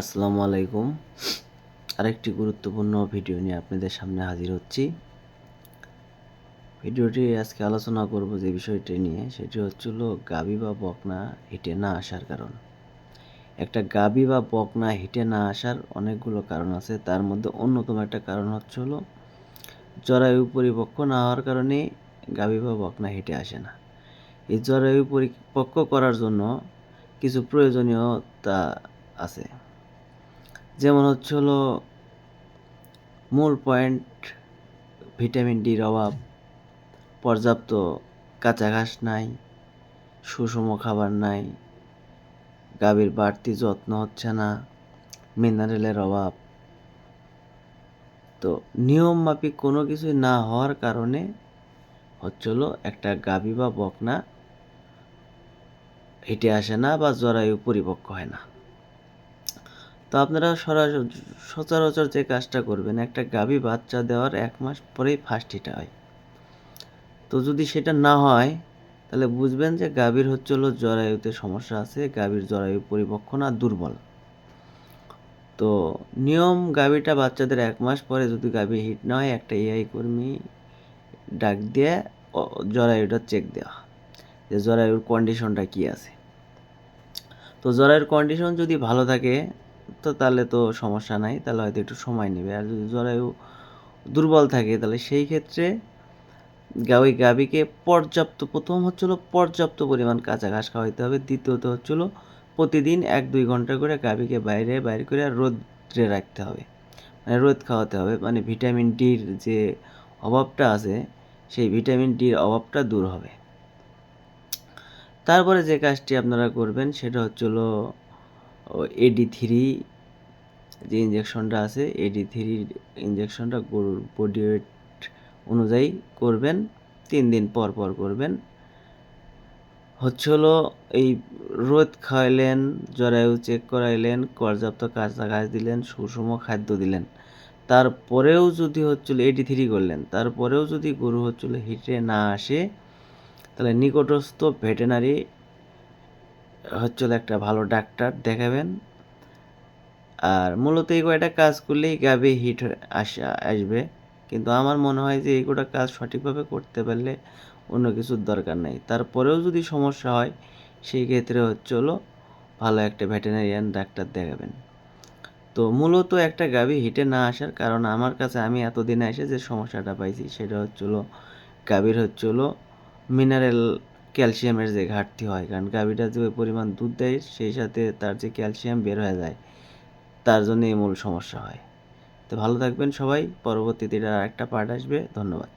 আসসালামু আলাইকুম। আরেকটি গুরুত্বপূর্ণ ভিডিও নিয়ে আপনাদের সামনে হাজির হচ্ছি। ভিডিওটি আজকে আলোচনা করব যে বিষয়টি নিয়ে, সেটি হচ্ছিল গাবি বা বকনা হিটে না আসার কারণ। একটা গাবি বা বকনা হিটে না আসার অনেকগুলো কারণ আছে। তার মধ্যে অন্যতম একটা কারণ হচ্ছে হলো জরায়ু পরিপক্ক না হওয়ার কারণে গাবি বা বকনা হিটে আসে না। এই জরায়ু পরিপক্ক করার জন্য কিছু প্রয়োজনীয়তা আছে। যেমন হচ্ছে হলো মূল পয়েন্ট, ভিটামিন ডির অভাব, পর্যাপ্ত কাঁচা ঘাস নাই, সুষম খাবার নাই, গাভীর বাড়তি যত্ন হচ্ছে না, মিনারেলের অভাব। তো নিয়ম মাফিক কোনো কিছুই না হওয়ার কারণে হচ্ছিল একটা গাভী বা বকনা হেঁটে আসে না বা জরায়ু পরিপক্ক হয় না। তো আপনারা সরাসরি সচরাচর যে কাজটা করবেন, একটা গাভী বাচ্চা দেওয়ার এক মাস পরেই ফার্স্ট হিটা হয়। তো যদি সেটা না হয়, তাহলে বুঝবেন যে গাভীর হচ্ছে হলো জরায়ুতে সমস্যা আছে, গাভীর জরায়ু পরিপক্ক না, দুর্বল। তো নিয়ম, গাভীটা বাচ্চাদের এক মাস পরে যদি গাভী হিট না হয়, একটা এআই কর্মী ডাক দিয়ে জরায়ুটা চেক দেওয়া, যে জরায়ুর কন্ডিশনটা কী আছে। তো জরায়ুর কন্ডিশন যদি ভালো থাকে তো তাহলে তো সমস্যা নাই, তাহলে হয়তো একটু সময় নেবে। আর যদি জরায়ু দুর্বল থাকে, তাহলে সেই ক্ষেত্রে ওই গাভীকে পর্যাপ্ত, প্রথম হচ্ছিল পর্যাপ্ত পরিমাণ কাঁচা ঘাস খাওয়াইতে হবে, দ্বিতীয়ত হচ্ছিল প্রতিদিন এক দুই ঘণ্টা করে গাভীকে বাইরে বাইরে করে রোদ্রে রাখতে হবে। মানে রোদ খাওয়াতে হবে মানে ভিটামিন ডির যে অভাবটা আছে, সেই ভিটামিন ডির অভাবটা দূর হবে। তারপরে যে কাজটি আপনারা করবেন, সেটা হচ্ছিল এডি থ্রি যে ইঞ্জেকশনটা আছে এডি থ্রি ইঞ্জেকশনটা গরুর বডি ওয়েট অনুযায়ী করবেন, তিন দিন পর পর করবেন। হচ্ছে হলো এই রোদ খাওয়াইলেন, জরায়ু চেক করাইলেন, পর্যাপ্ত কাঁচা ঘাস দিলেন, সুষম খাদ্য দিলেন। তারপরেও যদি হচ্ছিল এডি থ্রি করলেন, তারপরেও যদি গরু হচ্ছিল হিটে না আসে, তাহলে নিকটস্থ ভেটেনারি হচ্ছিল একটা ভালো ডাক্তার দেখাবেন। আর মূলত এই কয়টা কাজ করলেই গাবে হিট আসা, আসবে। কিন্তু আমার মনে হয় যে এই কটা কাজ সঠিকভাবে করতে পারলে অন্য কিছুর দরকার নেই। তারপরেও যদি সমস্যা হয়, সেই ক্ষেত্রে হচ্ছে হলো ভালো একটা ভেটেনারিয়ান ডাক্তার দেখাবেন। তো মূলত একটা গাভী হিটে না আসার কারণ আমার কাছে আমি এতদিনে এসে যে সমস্যাটা পাইছি, সেটা হচ্ছে হলো গাভীর হচ্ছে হলো মিনারেল ক্যালসিয়ামের যে ঘাটতি হয়। কারণ গাভীটা যে পরিমাণ দুধ দেয়, সেই সাথে তার যে ক্যালসিয়াম বের হয়ে যায়। তার জন্য এই মূল সমস্যা হয়। তো ভালো থাকবেন সবাই, পরবর্তীতে এটা একটা পার্ট আসবে। ধন্যবাদ।